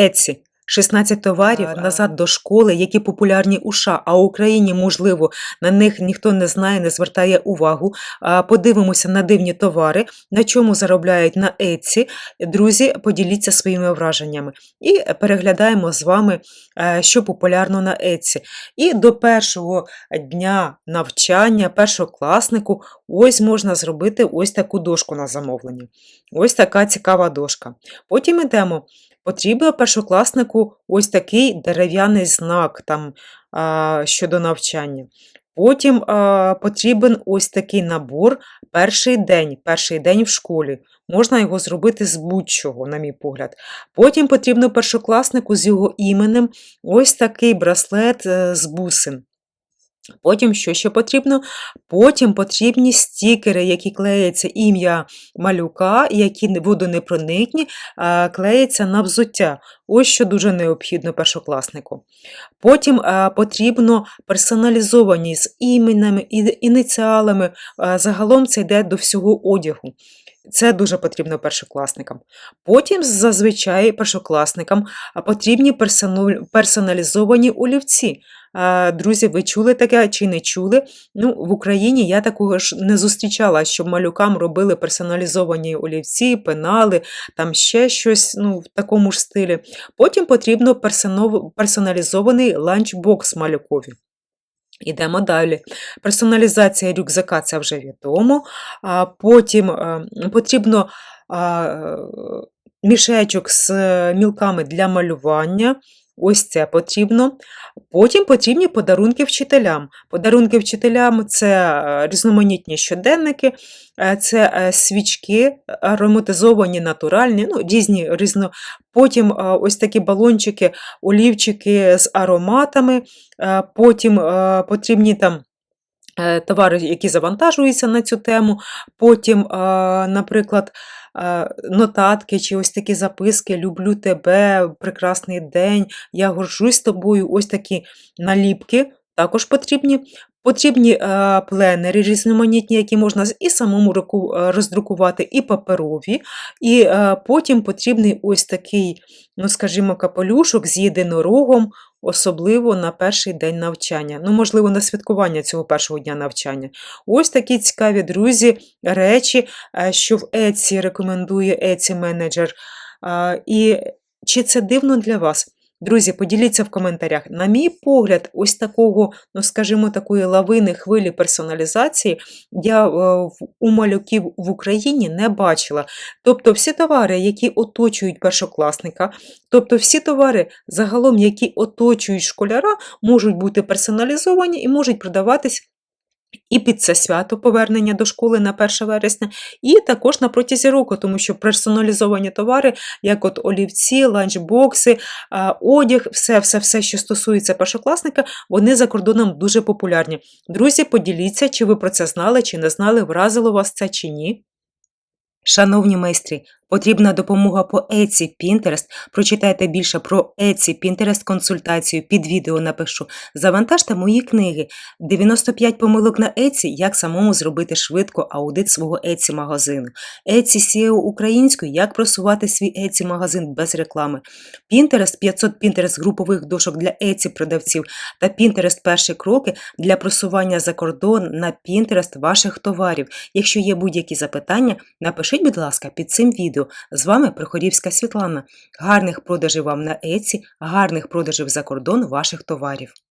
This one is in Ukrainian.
Etsy. 16 товарів назад до школи, які популярні у США, а в Україні, можливо, на них ніхто не знає, не звертає увагу. Подивимося на дивні товари, на чому заробляють на Etsy. Друзі, поділіться своїми враженнями. І переглядаємо з вами, е, що популярно на Etsy. І до першого дня навчання, першокласнику, ось можна зробити ось таку дошку на замовлення. Ось така цікава дошка. Потім йдемо. Потрібно першокласнику ось такий дерев'яний знак там, щодо навчання. Потім а, потрібен ось такий набор перший день, перший день в школі. Можна його зробити з будь-чого, на мій погляд. Потім потрібно першокласнику з його іменем ось такий браслет е, з бусин. Потім що ще потрібно? Потім потрібні стікери, які клеяться ім'я малюка, які не- водонепроникні, клеяться на взуття. Ось що дуже необхідно першокласнику. Потім потрібно персоналізовані з іменами, ініціалами. Загалом це йде до всього одягу. Це дуже потрібно першокласникам. Потім зазвичай першокласникам потрібні персоналізовані олівці. Друзі, ви чули таке чи не чули? Ну, в Україні я такого ж не зустрічала, щоб малюкам робили персоналізовані олівці, пенали, там ще щось ну, в такому ж стилі. Потім потрібно персоналізований ланчбокс малюкові. Ідемо далі. Персоналізація рюкзака це вже відомо. Потім е, потрібно мішечок з е, мілками для малювання. Ось це потрібно. Потім потрібні подарунки вчителям. Подарунки вчителям це е, різноманітні щоденники, е, це е, свічки, ароматизовані, натуральні, ну, різні різно. Потім ось такі балончики, олівчики з ароматами, потім потрібні там. Е, Товари, які завантажуються на цю тему, потім, е, наприклад, е, нотатки чи ось такі записки Люблю тебе, прекрасний день, я горжусь тобою, ось такі наліпки також потрібні. Потрібні е, пленери різноманітні, які можна і самому руку е, роздрукувати, і паперові. І е, потім потрібний ось такий, ну скажімо, капелюшок з єдинорогом, особливо на перший день навчання. Ну, можливо, на святкування цього першого дня навчання. Ось такі цікаві друзі, речі, що в Etsy рекомендує Etsy менеджер. І чи це дивно для вас? Друзі, поділіться в коментарях. На мій погляд, ось такого, ну скажімо, такої лавини хвилі персоналізації я е, у малюків в Україні не бачила. Тобто всі товари, які оточують першокласника, тобто всі товари загалом, які оточують школяра, можуть бути персоналізовані і можуть продаватись і під це свято повернення до школи на 1 вересня, і також на протязі року, тому що персоналізовані товари, як от олівці, ланчбокси, одяг, все, все, все, що стосується першокласника, вони за кордоном дуже популярні. Друзі, поділіться, чи ви про це знали, чи не знали, вразило вас це чи ні. Шановні майстри, потрібна допомога по Etsy, Pinterest. Прочитайте більше про Etsy, Pinterest консультацію, під відео напишу. Завантажте мої книги. 95 помилок на Etsy, як самому зробити швидко аудит свого Etsy магазину. Etsy SEO українською, як просувати свій Etsy магазин без реклами. Pinterest 500 Pinterest групових дошок для Etsy продавців та Pinterest перші кроки для просування за кордон на Pinterest ваших товарів. Якщо є будь-які запитання, напишіть, будь ласка, під цим відео. З вами Приходівська Світлана. Гарних продажів вам на Еці, гарних продажів за кордон ваших товарів.